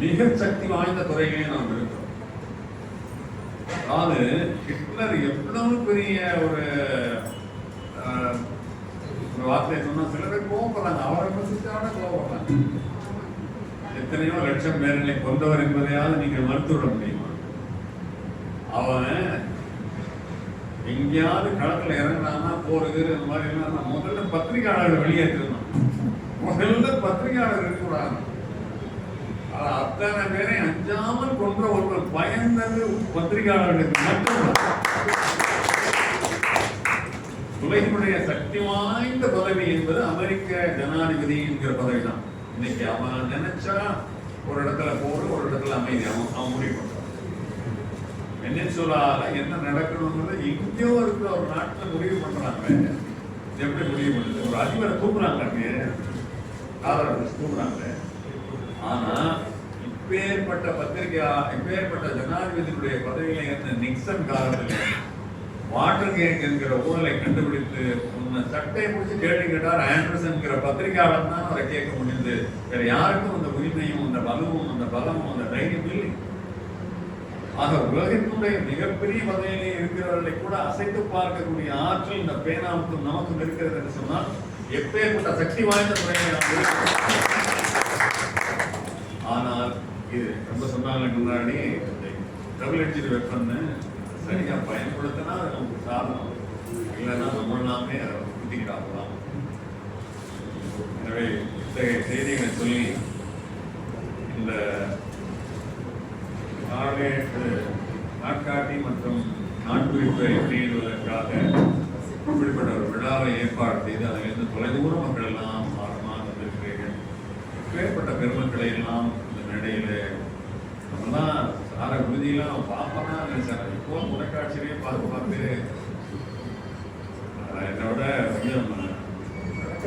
மிக சக்தி வாய்ந்த துறையிலே நாம் இருக்கிறோம் அதாவது ஹிட்லர் எவ்வளவு பெரிய ஒரு ஒரு வார்த்தையை சொன்னா சில பேர் கோவப்படுறாங்க. அவரை பற்றிச்சான கோவப்படுறாங்க எத்தனையோ லட்சம் பேர்களை கொண்டவர் என்பதையாவது நீங்கள் மறுத்துவிட முடியுமா? அவன் எங்கேயாவது களத்தில் இறங்குறான்னா போறது இந்த மாதிரி நான் முதல்ல பத்திரிகையாளர் வெளியேற்றணும் முதல்ல பத்திரிகையாளர் இருக்கக்கூடாது. அத்தனை பேரை அஞ்சாமல் கொன்ற ஒருவர் பயந்தது பத்திரிகையாளர்களுக்கு மட்டும் உலகினுடைய சக்தி வாய்ந்த பதவி என்பது அமெரிக்க ஜனாதிபதி என்கிற பதவி தான். இன்னைக்கு அவன் நினைச்சா ஒரு இடத்துல போடு ஒரு இடத்துல அமைதி. அவன் அவன் முடிவு பண்றான். வெனிசுலால என்ன நடக்கணுங்கிறது எங்கேயோ இருக்கிற ஒரு நாட்டில் முடிவு பண்றாங்க. எப்படி முடிவு பண்ணுது? ஒரு அதிபரை தூக்குறாங்க அங்கே ஆதரவு தூக்குறாங்க. ஆனா இப்பேற்பட்ட பத்திரிகையா இப்பேற்பட்ட ஜனாதிபதியுடைய பதவியில இருந்த நிக்சன் காலத்தில் வாட்டர் கேங் என்கிற ஊழலை கண்டுபிடித்து உன்னை சட்டை பிடிச்சி கேள்வி கேட்டார் ஆண்டர்சன்கிற பத்திரிகையாளர் தான் அவரை கேட்க முடியுது வேற யாருக்கும் அந்த உரிமையும் அந்த பலமும் அந்த பலமும் அந்த தைரியம் இல்லை. ஆக உலகத்துடைய மிகப்பெரிய பதவியிலே இருக்கிறவர்களை கூட அசைத்து பார்க்கக்கூடிய ஆற்றல் இந்த பேனாவுக்கும் நமக்கும் இருக்கிறது என்று சொன்னால் எப்பேற்பட்ட சக்தி வாய்ந்த துறையை நாம் ஆனால் இது ரொம்ப சொன்னாங்க முன்னாடி டபுள் எட்ஜ் வெப்பன்னு. சரியாக பயன்படுத்தினா அது நமக்கு சாதனம். இல்லைன்னா நம்ம நாமே அதை குத்திக்கிட்டாங்களாம் எனவே இத்தகைய செய்திகளை சொல்லி இந்த நாளேட்டு நாட்காட்டி மற்றும் நாட்குறிப்பை வெளியிடுவதற்காக இப்படிப்பட்ட ஒரு விழாவை ஏற்பாடு செய்து அதிலிருந்து தொலைதூர மக்கள் எல்லாம் ஆழமாக வந்திருக்கிறீர்கள். இப்பேற்பட்ட பெருமக்களை எல்லாம் மேடையில நம்மலாம் சார குருதியெல்லாம் பார்ப்பேன்னா நினைச்சாங்க. இப்போ தொலைக்காட்சியிலேயே பார்த்து பார்த்து அஹ், என்னோட கொஞ்சம்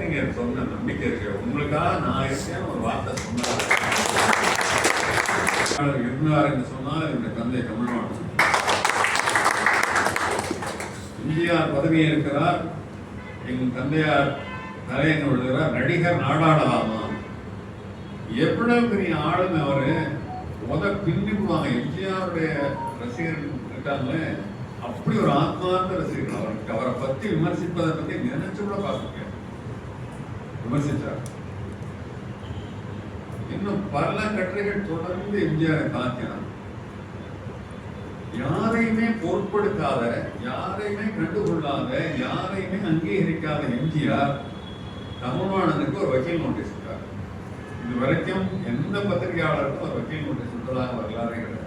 நீங்கள் சொன்ன நம்பிக்கை இருக்கு. உங்களுக்காக நான் இருக்கேன் ஒரு வார்த்தை சொன்னார் இருந்தார் என்று சொன்னால் என்னுடைய தந்தை தமிழ்நாடு. எம்ஜிஆர் பதவி இருக்கிறார். எங்கள் தந்தையார் தலையங்க எழுதுகிறார். நடிகர் நாடாடலாமா எவ்வளவு பெரிய ஆளுமை அவரு? முத பின்னிப்புவாங்க. எம்ஜிஆருடைய ரசிகர்கள் இருக்காங்களே அப்படி ஒரு ஆத்மார்த்த ரசிகர்கள் அவருக்கு அவரை பத்தி விமர்சிப்பதை பத்தி நினைச்சு கூட பார்த்துருக்கேன் விமர்சிச்சார். இன்னும் பல கட்டுரைகள் தொடர்ந்து எம்ஜிஆரை தாக்கினார் யாரையுமே பொருட்படுத்தாத யாரையுமே கண்டுகொள்ளாத யாரையுமே அங்கீகரிக்காத எம்ஜிஆர் தமிழ்நாடனுக்கு ஒரு வக்கீல் நோட்டீஸ் இது வரைக்கும் எந்த பத்திரிகையாளருக்கும் ஒரு வக்கீல் நோட்டீஸ் விட்டதாக வரலாறு கிடையாது.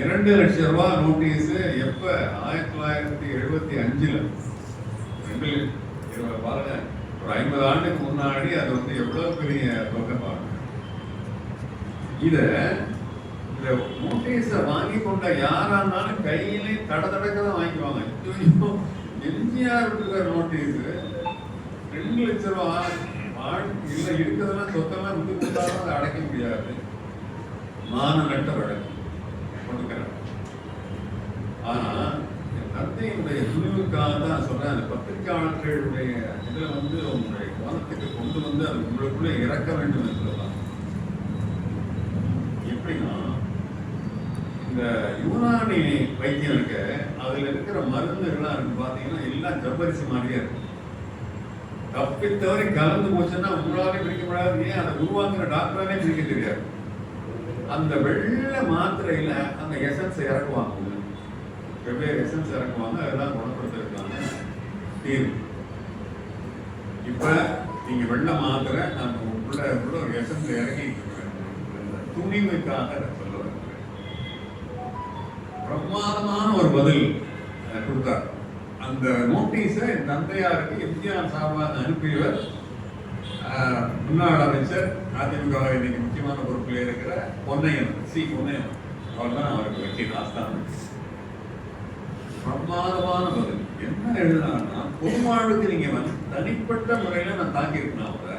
இரண்டு லட்சம் ரூபாய் நோட்டீஸ் எப்ப? ஆயிரத்தி தொள்ளாயிரத்தி எழுபத்தி அஞ்சுல. ரெண்டு பாருங்க ஒரு ஐம்பது ஆண்டுக்கு முன்னாடி அது வந்து எவ்வளவு பெரிய தொகை பாருங்க. இத இந்த நோட்டீஸை வாங்கி கொண்ட யாரானாலும் கையிலே தட தடக்க தான் வாங்கிக்குவாங்க. ஐயோ, எம்ஜிஆர் நோட்டீஸ் ரெண்டு லட்சம் ரூபாய் ஆண் இல்லை இருக்கிறதெல்லாம் சொத்தெல்லாம் வந்து கொடுத்தாலும் அதை அடைக்க முடியாது. மான நட்ட வழக்கு. கொடுக்கிறேன் ஆனா என் தந்தையினுடைய துணிவுக்காக தான் சொல்றேன் அந்த பத்திரிகையாளர்களுடைய இதில் வந்து உங்களுடைய கவனத்துக்கு கொண்டு வந்து அது உங்களுக்குள்ளே இறக்க வேண்டும் என்று எப்படின்னா இந்த யூனானி வைத்தியம் இருக்க அதுல இருக்கிற மருந்துகள்லாம் இருக்கு. பார்த்தீங்கன்னா எல்லாம் ஜவ்வரிசி மாதிரியே இருக்கும் தப்பித்தவரை கலந்து போச்சுன்னா உங்களாலே பிரிக்க முடியாது. ஏன்? அதை உருவாக்குற டாக்டராலே பிரிக்க தெரியாது. அந்த வெள்ளை மாத்திரையில அந்த எசன்ஸ் இறக்குவாங்க. வெவ்வேறு எசன்ஸ் இறக்குவாங்க. அதெல்லாம் குணப்படுத்துறதுக்கான தீர்வு. இப்ப நீங்க வெள்ளை மாத்திரை நம்ம உள்ள உள்ள ஒரு எசன்ஸ் இறக்கி துணிமைக்காக சொல்ல பிரமாதமான ஒரு பதில் கொடுத்தார். அந்த நோட்டீஸை என் தந்தையாருக்கு எம்ஜிஆர் சார்பாக அனுப்பியவர். ஆஹ், முன்னாள் அமைச்சர் அதிமுக இன்னைக்கு முக்கியமான பொறுப்பில் இருக்கிற பொன்னையன் சி. பொன்னையன். அவர் தான் அவருக்கு வெற்றி ஆஸ்தான பிரமாதமான பதில். என்ன எழுதுனா பொதுவாழ்வுக்கு நீங்க வந்து தனிப்பட்ட முறையில நான் தாக்கியிருக்கேன் அவரை.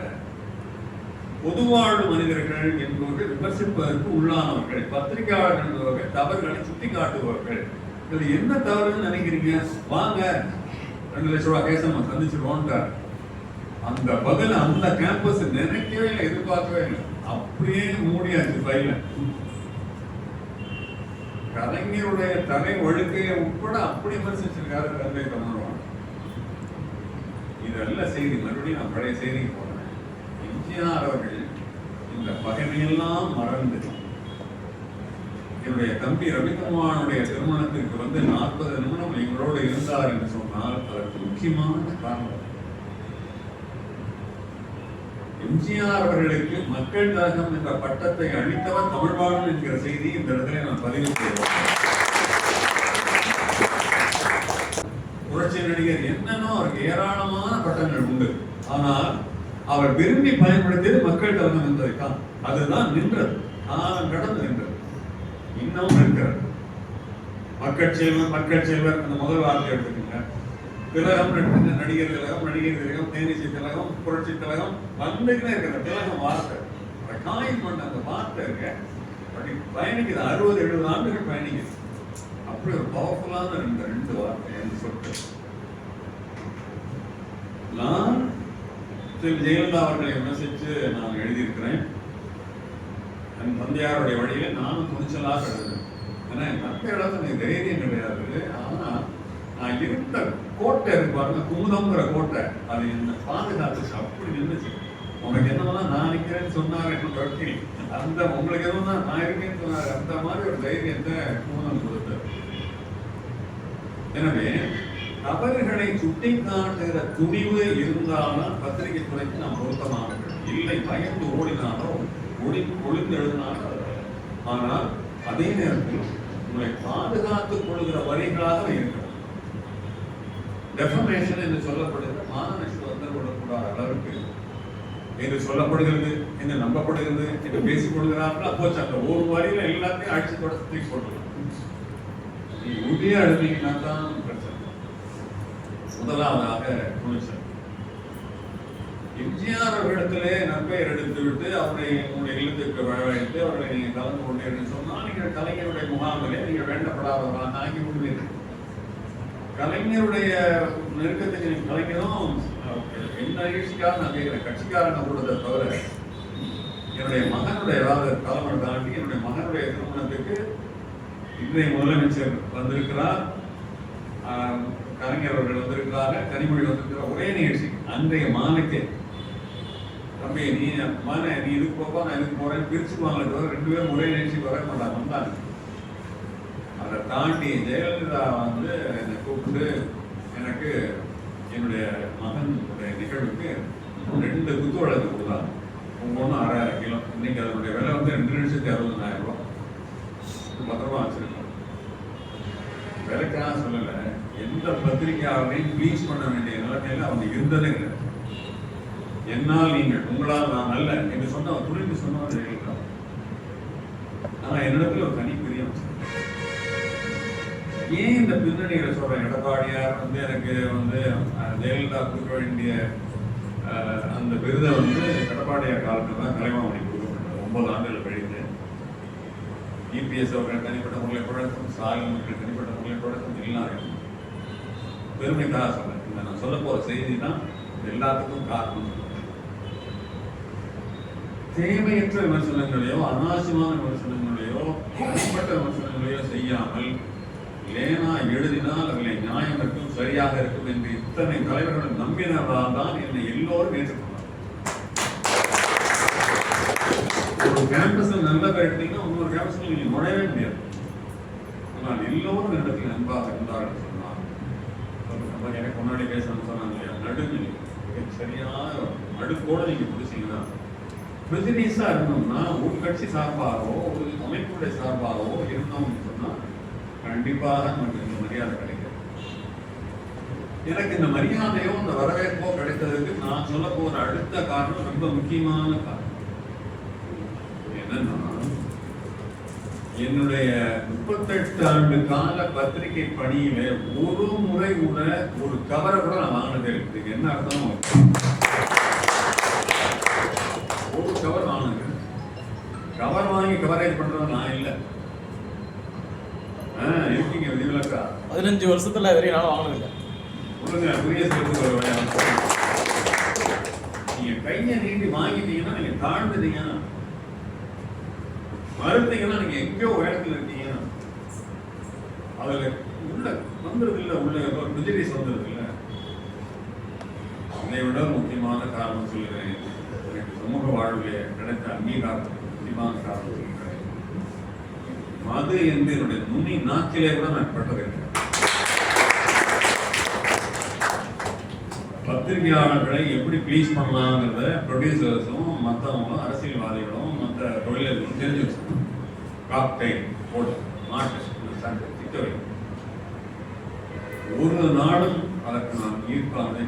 பொதுவாழ்வு மனிதர்கள் என்பவர்கள் விமர்சிப்பதற்கு உள்ளானவர்கள் பத்திரிகையாளர்கள் என்பவர்கள் தவறுகளை சுட்டி காட்டுபவர்கள் இதுல என்ன தவறுன்னு நினைக்கிறீங்க? வாங்க. ரெண்டு லட்சம் ரூபா கேஸ் நம்ம சந்திச்சிருவோன்றார் அந்த பதில் அந்த கேம்பஸ் நினைக்கவே இல்லை எதிர்பார்க்கவே இல்லை. அப்படியே மூடியாச்சு ஃபைல கலைஞருடைய தலை ஒழுக்கையை உட்பட அப்படி விமர்சிச்சிருக்காரு தந்தை தமிழ்வான் இதெல்லாம் செய்தி மறுபடியும் நான் பழைய செய்திக்கு போறேன். எம்ஜிஆர் அவர்கள் இந்த பகைமையெல்லாம் மறந்து என்னுடைய தம்பி ரவிக்குமாரனுடைய திருமணத்திற்கு வந்து நாற்பது நிமிடம் எங்களோடு இருந்தார் என்று சொன்னால் அதற்கு முக்கியமான காரணம். எம்ஜிஆர் அவர்களுக்கு மக்கள் கழகம் என்ற பட்டத்தை அளித்தவர் தமிழ்வாழன் என்கிற செய்தி இந்த இடத்துல நான் பதிவு செய்வோம் புரட்சி நடிகர் என்னன்னோ அவருக்கு ஏராளமான பட்டங்கள் உண்டு. ஆனால் அவர் விரும்பி பயன்படுத்தியது மக்கள் கழகம் என்பதைத்தான். அதுதான் நின்றது. காலம் கடந்து நின்றது. இன்னமும் இருக்கிறது மக்கள் செல்வன் மக்கள் செல்வர் அந்த முதல் வார்த்தை எடுத்துக்கோங்க. திலகம் ரெண்டு நடிகர் திலகம் நடிகர் திலகம் தேனிசை திலகம் புரட்சி திலகம் வந்துக்கிட்டே இருக்கிற திலகம் வார்த்தை. அந்த காயின் பண்ண அந்த வார்த்தை இருக்க. அப்படி பயணிக்குது. அறுபது எழுபது ஆண்டுகள் பயணிக்குது. அப்படி ஒரு பவர்ஃபுல்லான ரெண்டு ரெண்டு வார்த்தை என்று சொல்லிட்டு நான் ஜெயலலிதா அவர்களை விமர்சித்து நான் எழுதி என் தந்தையாருடைய வழியில நானும் துணிச்சலாக எழுதுறேன் ஏன்னா என் தந்தையோட எனக்கு தைரியம் கிடையாது. ஆனா நான் இருந்த கோட்டை இருக்கு பாருங்க குமுதம்ங்கிற கோட்டை அது என்ன பாதுகாத்துச்சு அப்படி நின்றுச்சு. உனக்கு என்னதான் நான் நிற்கிறேன்னு சொன்னார் என்ன அந்த உங்களுக்கு எதுவும் நான் இருக்கேன்னு சொன்னார். அந்த மாதிரி ஒரு தைரியத்தை குமுதம் கொடுத்தார் எனவே தவறுகளை சுட்டிக்காட்டுகிற துணிவு இருந்தாலும் பத்திரிகை துறைக்கு நாம் பொருத்தமானவர்கள். இல்லை பயந்து ஓடினாலோ ஒளி ஒளிந்து ஆனால் அதே நேரத்தில் உங்களை பாதுகாத்துக் கொள்கிற வரிகளாக இருக்கிறது டெஃபமேஷன் என்று சொல்லப்படுகிற மானநஷ்டம் வந்து கொள்ளக்கூடாத அளவுக்கு என்று சொல்லப்படுகிறது என்று நம்பப்படுகிறது என்று பேசிக் கொள்கிறார்கள். போச்சு அந்த ஒரு வரியில எல்லாத்தையும் அடிச்சு தொடர்ந்து தூக்கி நீ உறுதியா எழுதிங்கன்னா தான் பிரச்சனை. முதலாவதாக துணிச்சல் எம்ஜிஆர் அவர்களிடத்திலே நற்பெயர் எடுத்து விட்டு அவரை உங்களுடைய இல்லத்துக்கு வரவழைத்து அவர்களை நீங்கள் கலந்து கொண்டீர்கள் சொன்னால் நீங்கள் கலைஞருடைய முகாமிலே நீங்கள் வேண்டப்படாதவர்களாக ஆகி விடுவீர்கள் கலைஞருடைய நெருக்கத்துக்கு நீங்கள் கலைஞரும் என்ன நிகழ்ச்சிக்காக நான் கேட்கிறேன் கட்சிக்காரங்க கூடதை தவிர என்னுடைய மகனுடைய ஏதாவது தலைமை தாண்டி என்னுடைய மகனுடைய திருமணத்துக்கு இன்றைய முதலமைச்சர் வந்திருக்கிறார். கலைஞர் அவர்கள் வந்திருக்கிறார்கள். கனிமொழி வந்திருக்கிற ஒரே நிகழ்ச்சி. அன்றைய மாலைக்கு தம்பி நீ மான நீ இதுக்கு போப்பா நான் இதுக்கு போறேன் பிரிச்சுக்குவாங்களே தவிர ரெண்டு பேரும் ஒரே நிகழ்ச்சி வர மாட்டாங்க வந்தாங்க. அதை தாண்டி ஜெயலலிதா வந்து என்னை கூப்பிட்டு எனக்கு என்னுடைய மகனுடைய நிகழ்வுக்கு ரெண்டு குத்து வழக்கு கொடுத்தாங்க. ஒவ்வொன்றும் ஆறாயிரம் கிலோ. இன்னைக்கு அதனுடைய விலை வந்து ரெண்டு லட்சத்தி அறுபதாயிரம் ரூபா. பத்திரமா வச்சிருக்கோம். விலைக்கெல்லாம் சொல்லலை. எந்த பத்திரிகையாளரையும் ப்ளீஸ் பண்ண வேண்டிய நிலைமையில அவங்க இருந்ததே கிடையாது. என்னால் நீங்கள் உங்களால் நான் அல்ல என்று சொன்ன துணிந்து சொன்னவர் ஜெயலலிதா ஆனா என்னிடத்துல ஒரு தனி பிரியம் ஏன் இந்த பின்னணிகளை சொல்கிறேன் எடப்பாடியார் வந்து எனக்கு வந்து ஜெயலலிதா கொடுக்க வேண்டிய அந்த விருதை வந்து எடப்பாடியார் காலத்தில் தான் கலைமாமணி கொடுக்கப்பட்டது. ஒன்பது ஆண்டுகள் கழித்து. இபிஎஸ் அவர்கள் தனிப்பட்ட முறையில் தொடக்கம் ஸ்டாலின் அவர்கள் தனிப்பட்ட முறையில் தொடக்கம் எல்லாரும் பெருமைக்காக சொல்கிறேன் இந்த நான் சொல்ல போகிற செய்தி தான் எல்லாத்துக்கும் காரணம். தேவையற்ற விமர்சனங்களையோ அனாவசியமான விமர்சனங்களையோ தனிப்பட்ட விமர்சனங்களையோ செய்யாமல் லேனா எழுதினால் அதில் நியாயம் இருக்கும் சரியாக இருக்கும் என்று இத்தனை தலைவர்கள் நம்பினதால் தான் என்னை எல்லோரும் ஏற்றுக்கொண்டார் ஒரு கேம்பஸில் நல்ல பேட்டிங்கன்னா எடுத்தீங்கன்னா இன்னொரு நீங்கள் நீங்க நுழையவே முடியாது. ஆனால் எல்லோரும் இடத்தில் நண்பாக இருந்தார்கள் சொன்னார் எனக்கு முன்னாடி பேசணும்னு சொன்னாங்க இல்லையா? நடுநிலை. சரியான நடுக்கோட நீங்கள் பிடிச்சிங்கன்னா பிசினஸா இருந்தோம்னா ஒரு கட்சி சார்பாகவோ ஒரு அமைப்புடைய சார்பாகவோ இருந்தோம்னு சொன்னால் கண்டிப்பாக நமக்கு இந்த மரியாதை கிடைக்கும். எனக்கு இந்த மரியாதையோ இந்த வரவேற்போ கிடைத்ததுக்கு நான் சொல்ல போகிற அடுத்த காரணம் ரொம்ப முக்கியமான காரணம். என்னன்னா என்னுடைய முப்பத்தெட்டு ஆண்டு கால பத்திரிகை பணியில ஒரு முறை கூட ஒரு கவரை கூட நான் வாங்கினதே இல்லை. என்ன அர்த்தம்? வாங்கி கவரேஜ் பண்றது நான் இல்லை. இருக்கீங்க விதிவிலக்கா? பதினஞ்சு வருஷத்துல வரையும் என்னால வாங்கினதில்லை சொல்லுங்க புரிய சேர்த்து ஒரு வழியா. தாழ்ந்துட்டீங்கன்னா மறுத்தீங்கன்னா நீங்க எங்கேயோ உயரத்துல இருக்கீங்க அதுல உள்ள வந்துருது இல்ல உள்ள ஒரு பிஜிலிஸ் வந்துருது இல்ல. அதை விட முக்கியமான காரணம் சொல்லுறேன். எனக்கு சமூக வாழ்விலே கிடைத்த அங்கீகாரத்துக்கு முக்கியமான காரணம் மது என்று என்னுடைய நுனி நாக்கிலே கூட நான் பட்டதில்லை. பத்திரிகையாளர்களை எப்படி ப்ளீஸ் பண்ணலாங்கிறத ப்ரொடியூசர்ஸும் மற்றவங்களும் அரசியல்வாதிகளும் மற்ற தொழிலர்களும் தெரிஞ்சு வச்சுக்கணும். காக்டைல் போட்டு மாட்டு சண்டை திட்டவை ஒரு நாளும் அதற்கு நான் ஈர்ப்பானதே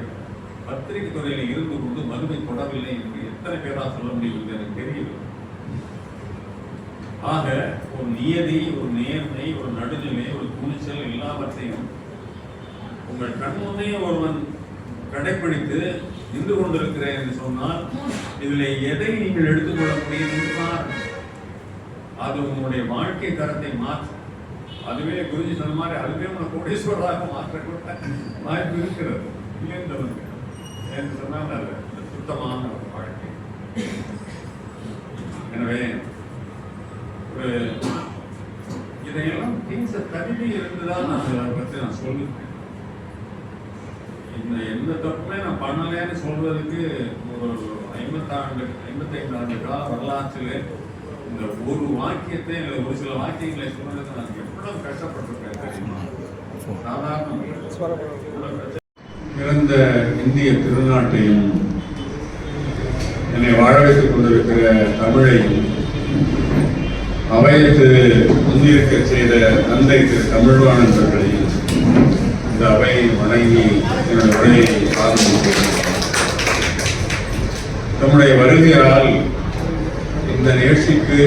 பத்திரிகை துறையில் இருந்து கொண்டு மதுவை தொடவில்லை என்று எத்தனை பேராக சொல்ல முடியும் என்று எனக்கு தெரியவில்லை. ஆக ஒரு நியதி ஒரு நேர்மை ஒரு நடுநிலை ஒரு துணிச்சல் எல்லாவற்றையும் உங்கள் கண்முன்னே ஒருவன் கடைப்பிடித்து நின்று கொண்டிருக்கிறேன் என்று சொன்னால் இதில் எதை நீங்கள் எடுத்துக்கொள்ள முடியும் அது உங்களுடைய வாழ்க்கை தரத்தை மாற்றும் அதுவே குருஜி சொன்ன மாதிரி அதுவே உங்களை கோடீஸ்வரராக மாற்றக்கூட வாய்ப்பு இருக்கிறது. இல்லைன்றவங்க. என்று சொன்னால் அது சுத்தமான ஒரு வாழ்க்கை. எனவே ஒரு இதையெல்லாம் பேச தகுதி இருந்துதான் நான் அதை பற்றி நான் சொல்லுவேன். இந்த எந்த தப்புமே நான் பண்ணலைன்னு சொல்றதுக்கு ஒரு ஐம்பத்தாண்டு ஐம்பத்தைந்து ஆண்டு கால வரலாற்றில் இந்த ஒரு வாக்கியத்தை இல்லை ஒரு சில வாக்கியங்களை சொல்றதுக்கு நான் எவ்வளவு கஷ்டப்பட்டிருக்கேன் தெரியுமா? சாதாரண பிறந்த இந்திய திருநாட்டையும் என்னை வாழ வைத்துக் கொண்டிருக்கிற தமிழையும் அவையத்து முன்னிருக்க செய்த தந்தை திரு தமிழ்வாணன் அவர்களையும் இந்த அவையை வணங்கி என்னுடைய உரையை ஆரம்பிக்கிறேன். தம்முடைய வருகையால் இந்த நிகழ்ச்சிக்கு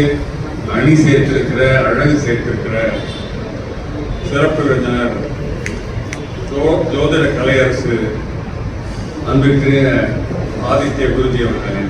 அணி சேர்த்திருக்கிற அழகு சேர்த்திருக்கிற சிறப்பு விருந்தினர் ஜோதிட கலையரசு அன்பிற்குரிய ஆதித்ய குருஜி அவர்களே.